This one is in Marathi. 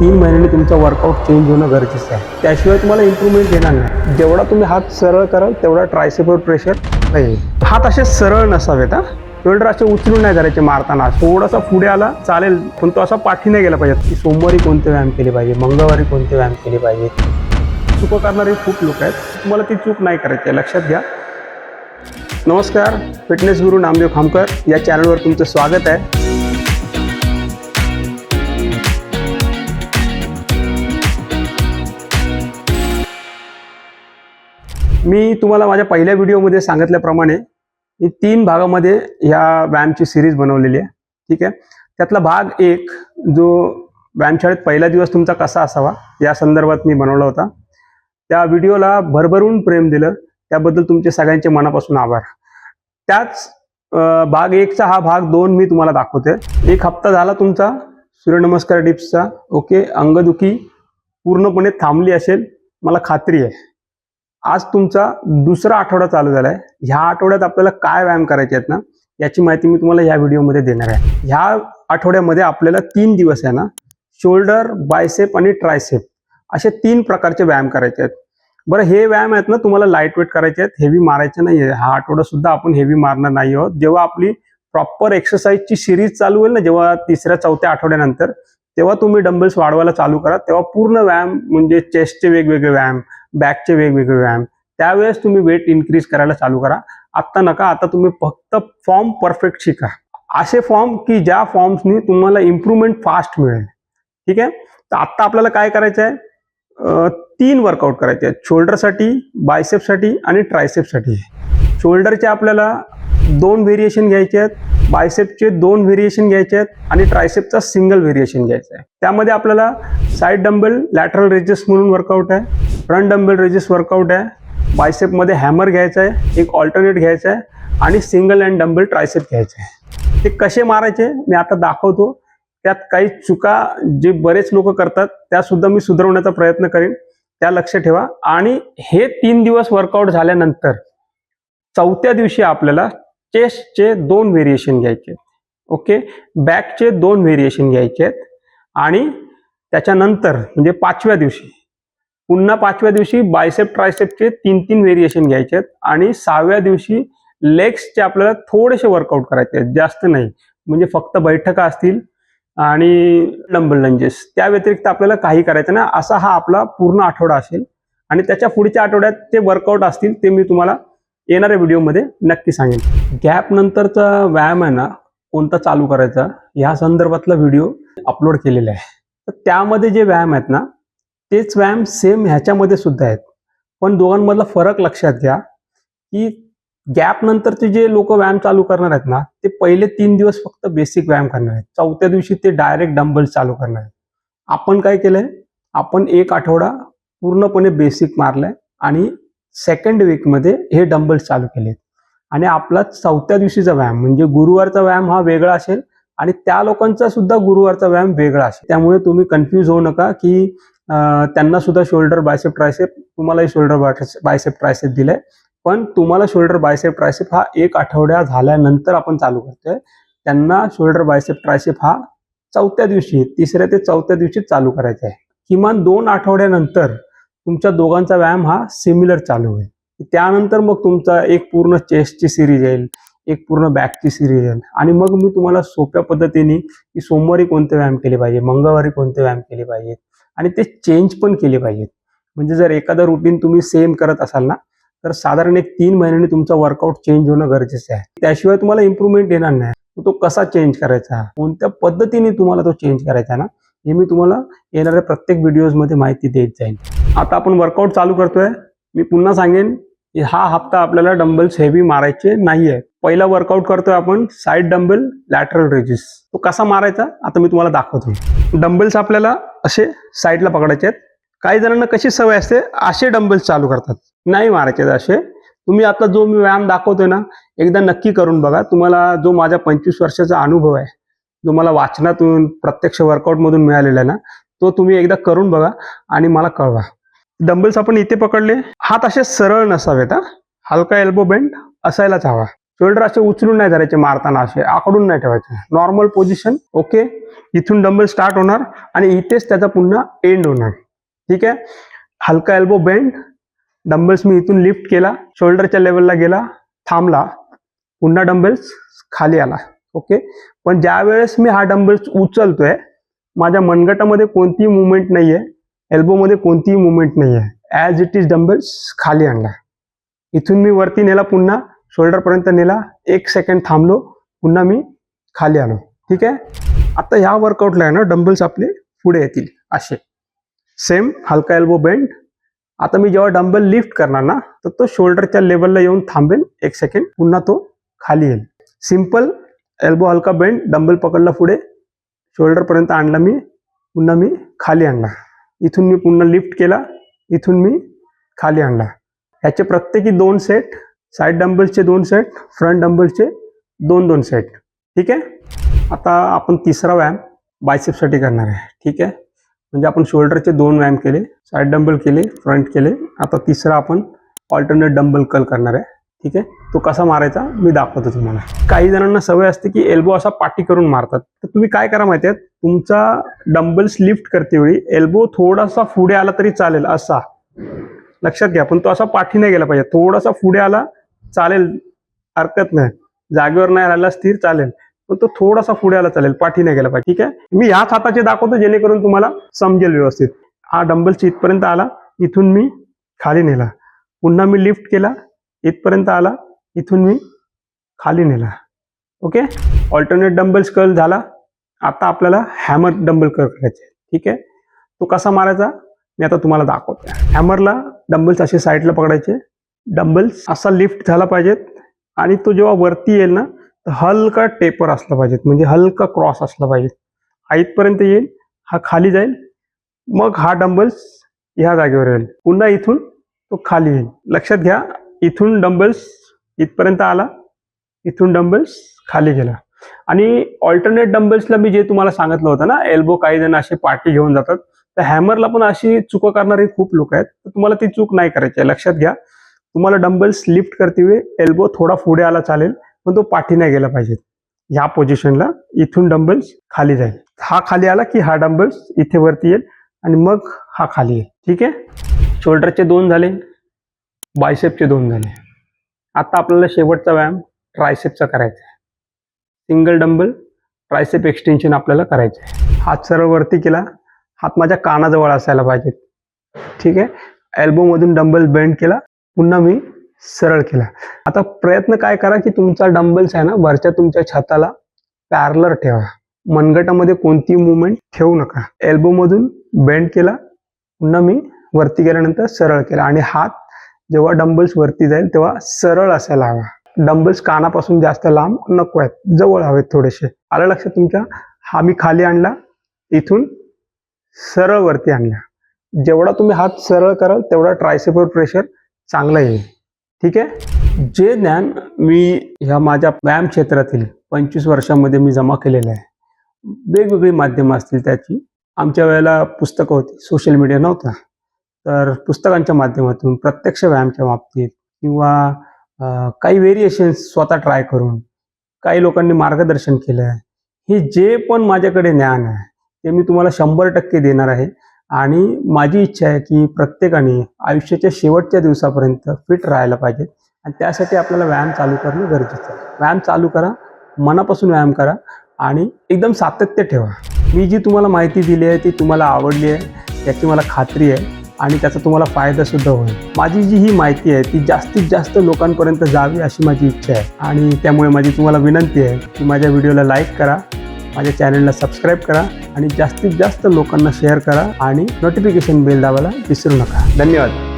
तीन महिन्यांनी तुमचा वर्कआउट चेंज होणं गरजेचं आहे. त्याशिवाय तुम्हाला इम्प्रूव्हमेंट येणार नाही. जेवढा तुम्ही हात सरळ कराल तेवढा ट्रायसेपवर प्रेशर नाही हात असे सरळ नसावेत हा. शोल्डर असे उचलून नाही करायचे मारताना. थोडासा पुढे आला चालेल. पण तो असा पाठी नाही गेला पाहिजे. की सोमवारी कोणते व्यायाम केले पाहिजे? मंगळवारी कोणते व्यायाम केले पाहिजे? चुकं करणारे खूप लोक आहेत. तुम्हाला ती चूक नाही करायची. आहे लक्षात घ्या. नमस्कार. फिटनेस गुरु नामदेव खामकर. या चॅनलवर तुमचं स्वागत आहे. मी तुम्हाला माझ्या पहिल्या व्हिडिओमध्ये सांगितल्याप्रमाणे मी तीन भागामध्ये ह्या व्यायामची सिरीज बनवलेली आहे. ठीक आहे? त्यातला भाग एक जो व्यायामशाळेत पहिला दिवस तुमचा कसा असावा या संदर्भात मी बनवला होता. त्या व्हिडिओला भरभरून प्रेम दिलं. त्याबद्दल तुमचे सगळ्यांचे मनापासून आभार. त्याच भाग एकचा हा भाग दोन मी तुम्हाला दाखवते एक हप्ता झाला तुमचा सूर्यनमस्कार टिप्सचा. ओके? अंगदुखी पूर्णपणे थांबली असेल. मला खात्री आहे. आज तुमचा दुसरा आठवडा चालू झालाय. ह्या आठवड्यात आपल्याला काय व्यायाम करायचे आहेत ना याची माहिती मी तुम्हाला ह्या व्हिडिओमध्ये देणार आहे. ह्या आठवड्यामध्ये आपल्याला तीन दिवस आहे ना शोल्डर बायसेप आणि ट्रायसेप असे तीन प्रकारचे व्यायाम करायचे आहेत. बरं हे व्यायाम आहेत ना तुम्हाला लाइट वेट करायचे आहेत हेवी मारायचे नाही आहे हा आठवडा सुद्धा आपण हेवी मारणार नाही आहोत. जेव्हा आपली प्रॉपर एक्सरसाइजची सिरीज चालू होईल ना जेव्हा तिसऱ्या चौथ्या आठवड्यानंतर तेव्हा तुम्ही डंबल्स वाढवायला चालू करा. तेव्हा पूर्ण व्यायाम म्हणजे चेस्टचे वेगवेगळे व्यायाम बॅकचे वेगवेगळे व्यायाम त्यावेळेस तुम्ही वेट इन्क्रीज करायला चालू करा. आत्ता नका आता तुम्ही फक्त फॉर्म परफेक्ट शिका. असे फॉर्म की ज्या फॉर्म्सनी तुम्हाला इम्प्रूव्हमेंट फास्ट मिळेल. ठीक आहे? तर आत्ता आपल्याला काय करायचं आहे तीन वर्कआउट करायचे आहेत. शोल्डरसाठी बायसेपसाठी आणि ट्रायसेपसाठी शोल्डरचे आपल्याला दोन व्हेरिएशन घ्यायचे आहेत. बायसेपचे दोन व्हेरिएशन घ्यायचे आहेत आणि ट्रायसेपचा सिंगल व्हेरिएशन घ्यायचा आहे. त्यामध्ये आपल्याला साईड डंबल लॅटरल रेजेस म्हणून वर्कआउट आहे. फ्रंट डम्बेल रेजिस वर्कआउट आहे. बायसेपमध्ये हॅमर घ्यायचा आहे. एक ऑल्टरनेट घ्यायचा आहे. आणि सिंगल अँड डंबल ट्रायसेप घ्यायचे आहे. ते कसे मारायचे मी आता दाखवतो. त्यात काही चुका जे बरेच लोक करतात त्यासुद्धा मी सुधारवण्याचा प्रयत्न करेन. त्या लक्ष ठेवा. आणि हे तीन दिवस वर्कआउट झाल्यानंतर चौथ्या दिवशी आपल्याला चेस्टचे दोन व्हेरिएशन घ्यायचे ओके बॅकचे दोन व्हेरिएशन घ्यायचे आहेत. आणि त्याच्यानंतर म्हणजे पाचव्या दिवशी पुन्हा पाचव्या दिवशी बायसेप ट्रायसेपचे तीन तीन व्हेरिएशन घ्यायचे आहेत. आणि सहाव्या दिवशी लेग्सचे आपल्याला थोडेसे वर्कआउट करायचे आहेत. जास्त नाही. म्हणजे फक्त बैठका असतील आणि डंबल लंजेस त्या व्यतिरिक्त आपल्याला काही करायचं ना असा हा आपला पूर्ण आठवडा असेल. आणि त्याच्या पुढच्या आठवड्यात ते वर्कआउट असतील ते मी तुम्हाला येणाऱ्या व्हिडिओमध्ये नक्की सांगेन. गॅप नंतरचा व्यायाम आहे ना कोणता चालू करायचा ह्या संदर्भातला व्हिडिओ अपलोड केलेला आहे. तर त्यामध्ये जे व्यायाम आहेत ना तेच व्यायाम सेम ह्याच्यामध्ये सुद्धा आहेत. पण दोघांमधला फरक लक्षात घ्या की गॅप नंतरचे जे लोक व्यायाम चालू करणार आहेत ना ते पहिले तीन दिवस फक्त बेसिक व्यायाम करणार आहेत. चौथ्या दिवशी ते डायरेक्ट डंबल चालू करणार आहेत. आपण काय केलंय? आपण एक आठवडा पूर्णपणे बेसिक मारलाय आणि सेकंड वीकमध्ये हे डंबल्स चालू केलेत. आणि आपला चौथ्या दिवशीचा व्यायाम म्हणजे गुरुवारचा व्यायाम हा वेगळा असेल आणि त्या लोकांचा सुद्धा गुरुवारचा व्यायाम वेगळा असेल. त्यामुळे तुम्ही कन्फ्यूज होऊ नका की त्यांना सुद्धा शोल्डर बायसेप ट्रायसेप तुम्हालाही शोल्डर बायसेप ट्रायसेप दिलंय. पण तुम्हाला शोल्डर बायसेप ट्रायसेप हा एक आठवड्या झाल्यानंतर आपण चालू करतोय. त्यांना शोल्डर बायसेप ट्रायसेप हा चौथ्या दिवशी तिसऱ्या ते चौथ्या दिवशी चालू करायचा आहे. किमान दोन आठवड्यानंतर तुमच्या दोघांचा व्यायाम हा सिमिलर चालू होईल. त्यानंतर मग तुमचा एक पूर्ण चेस्टची सिरीज येईल एक पूर्ण बॅकची सिरीज येईल. आणि मग मी तुम्हाला सोप्या पद्धतीने की सोमवारी कोणते व्यायाम केले पाहिजे मंगळवारी कोणते व्यायाम केले पाहिजेत आणि ते चेंज पण केले पाहिजेत. म्हणजे जर एखादा रुटीन तुम्ही सेम करत असाल ना तर साधारण एक तीन महिन्यांनी तुमचा वर्कआउट चेंज होणं गरजेचं आहे. त्याशिवाय तुम्हाला इम्प्रूव्हमेंट येणार नाही. तो कसा चेंज करायचा? कोणत्या पद्धतीने तुम्हाला तो चेंज करायचा ना हे मी तुम्हाला येणाऱ्या प्रत्येक व्हिडिओजमध्ये माहिती देत जाईल आता आपण वर्कआउट चालू करतोय. मी पुन्हा सांगेन हा हप्ता आपल्याला डंबल्स हेवी मारायचे नाही आहे पहिला वर्कआउट करतोय आपण साईड डंबल लॅटरल रेजिस तो कसा मारायचा? आता मी तुम्हाला दाखवतो. डंबल्स आपल्याला असे साईडला पकडायचे आहेत. काही जणांना कशी सवय असते असे डंबल्स चालू करतात. नाही मारायचे असे. तुम्ही आता जो मी व्यायाम दाखवतोय ना एकदा नक्की करून बघा. तुम्हाला जो माझ्या पंचवीस वर्षाचा अनुभव आहे जो मला वाचनातून प्रत्यक्ष वर्कआउटमधून मिळालेला आहे ना तो तुम्ही एकदा करून बघा आणि मला कळवा. डंबल्स आपण इथे पकडले. हात असे सरळ नसावेत हा. हलका एल्बो बेंड असायलाच हवा. शोल्डर असे उचलून नाही धरायचे मारताना असे आकडून नाही ठेवायचे. नॉर्मल पोझिशन ओके इथून डंबल स्टार्ट होणार आणि इथेच त्याचा पुन्हा एंड होणार. ठीक आहे? हलका एल्बो बेंड डंबल्स मी इथून लिफ्ट केला शोल्डरच्या लेवलला गेला थांबला. पुन्हा डंबल्स खाली आला ओके पण ज्या वेळेस मी हा डंबल्स उचलतोय माझ्या मनगटामध्ये कोणतीही मुवमेंट नाहीये. एल्बोमध्ये कोणतीही मुवमेंट नाही आहे ॲज इट इज डंबल्स खाली आणला इथून मी वरती नेला पुन्हा शोल्डरपर्यंत नेला एक सेकंड थांबलो पुन्हा मी खाली आलो. ठीक आहे? आता ह्या वर्कआउटला आहे ना डंबल्स आपले पुढे येतील असे. सेम हलका एल्बो बेंड आता मी जेव्हा डंबल लिफ्ट करणार ना तर तो शोल्डरच्या लेवलला येऊन थांबेल एक सेकंड पुन्हा तो खाली येईल. सिंपल एल्बो हलका बेंड डंबल पकडला पुढे शोल्डरपर्यंत आणला मी पुन्हा मी खाली आणला इथून मी पुन्हा लिफ्ट केला इथून मी खाली आणला. ह्याचे प्रत्येकी दोन सेट साईड डंबल्सचे दोन सेट फ्रंट डंबल्सचे दोन दोन सेट ठीक आहे? आता आपण तिसरा व्यायाम बायसेपसाठी करणार आहे. ठीक आहे? म्हणजे आपण शोल्डरचे दोन व्यायाम केले साईड डंबल केले फ्रंट केले. आता तिसरा आपण ऑल्टरनेट डंबल कल करणार आहे. ठीक आहे? तो कसा मारायचा? मी दाखवतो तुम्हाला. काही जणांना सवय असते की एल्बो असा पाठी करून मारतात. तर तुम्ही काय करा माहिती आहे? तुमचा डंबल्स लिफ्ट करते वेळी एल्बो थोडासा पुढे आला तरी चालेल असा. लक्षात घ्या पण तो असा पाठी नाही गेला पाहिजे. थोडासा पुढे आला चालेल हरकत नाही. जागेवर नाही राहिला स्थिर चालेल. पण तो थोडासा पुढे आला चालेल पाठी नाही गेला पाहिजे. ठीक आहे? मी ह्याच हाताचे दाखवतो जेणेकरून तुम्हाला समजेल व्यवस्थित. हा डंबल्स इथपर्यंत आला. इथून मी खाली नेला. पुन्हा मी लिफ्ट केला. इथपर्यंत आला इथून मी खाली नेला. ओके ऑल्टरनेट डंबल्स स्कल झाला. आता आपल्याला हॅमर डंबल कर्ल करायचे. ठीक आहे? तो कसा मारायचा? मी आता तुम्हाला दाखवतो. हॅमरला डंबल्स असे साईडला पकडायचे. डंबल्स असा लिफ्ट झाला पाहिजेत. आणि तो जेव्हा वरती येईल ना तर हलका टेपर असला पाहिजेत. म्हणजे हलका क्रॉस असला पाहिजे हा इथपर्यंत येईल हा खाली जाईल. मग हा डंबल्स ह्या जागेवर येईल. पुन्हा इथून तो खाली येईल. लक्षात घ्या इथून डंबल्स इथपर्यंत आला इथून डंबल्स खाली गेला. आणि ऑल्टरनेट डंबल्सला मी जे तुम्हाला सांगितलं होतं ना एल्बो काही जण असे पाठी घेऊन जातात. तर हॅमरला पण अशी चुक करणारी खूप लोक आहेत. तर तुम्हाला ती चूक नाही करायची आहे. लक्षात घ्या. तुम्हाला डंबल्स लिफ्ट करते वेळी एल्बो थोडा पुढे आला चालेल पण तो पाठी नाही गेला पाहिजे. ह्या पोझिशनला इथून डंबल्स खाली जाईल. हा खाली आला की हा डंबल्स इथे वरती येईल आणि मग हा खाली येईल. ठीक आहे? शोल्डरचे दोन झाले. बायसेपचे दोन झाले. आता आपल्याला शेवटचा व्यायाम ट्रायसेपचा करायचा आहे. सिंगल डंबल ट्रायसेप एक्सटेन्शन आपल्याला करायचं आहे. हात सरळ वरती केला हात माझ्या कानाजवळ असायला पाहिजे ठीक आहे? एल्बोमधून डंबल बेंड केला पुन्हा मी सरळ केला. आता प्रयत्न काय करा की तुमचा डंबल्स आहे ना वरच्या तुमच्या छताला पॅरलर ठेवा. मनगटामध्ये कोणतीही मुवमेंट ठेवू नका. एल्बोमधून बेंड केला पुन्हा मी वरती गेल्यानंतर सरळ केला. आणि हात जेव्हा डंबल्स वरती जाईल तेव्हा सरळ असायला हवा डंबल्स कानापासून जास्त लांब नको आहेत जवळ हवेत थोडेसे. आलं लक्षात तुमच्या? हा मी खाली आणला इथून सरळ वरती आणला. जेवढा तुम्ही हात सरळ कराल तेवढा ट्रायसेपर प्रेशर चांगला येईल. ठीक आहे? जे ज्ञान मी ह्या माझ्या व्यायाम क्षेत्रातील पंचवीस वर्षामध्ये मी जमा केलेलं आहे. वेगवेगळी माध्यमं असतील त्याची. आमच्या वेळेला पुस्तकं होती सोशल मीडिया नव्हता. तर पुस्तकांच्या माध्यमातून प्रत्यक्ष व्यायामच्या बाबतीत किंवा काही व्हेरिएशन्स स्वतः ट्राय करून काही लोकांनी मार्गदर्शन केलं आहे. हे जे पण माझ्याकडे ज्ञान आहे ते मी तुम्हाला शंभर टक्के देणार आहे. आणि माझी इच्छा आहे की प्रत्येकाने आयुष्याच्या शेवटच्या दिवसापर्यंत फिट राहायला पाहिजे. आणि त्यासाठी आपल्याला व्यायाम चालू करणं गरजेचं आहे. व्यायाम चालू करा मनापासून व्यायाम करा आणि एकदम सातत्य ठेवा. मी जी तुम्हाला माहिती दिली आहे ती तुम्हाला आवडली आहे याची मला खात्री आहे. आणि त्याचा तुम्हाला फायदा सुद्धा होईल. माझी जी ही माहिती आहे ती जास्तीत जास्त लोकांपर्यंत जावी अशी माझी इच्छा आहे. आणि त्यामुळे माझी तुम्हाला विनंती आहे की माझ्या व्हिडिओला लाईक करा माझ्या चॅनलला सबस्क्राईब करा आणि जास्तीत जास्त लोकांना शेअर करा आणि नोटिफिकेशन बेल दाबायला विसरू नका. धन्यवाद.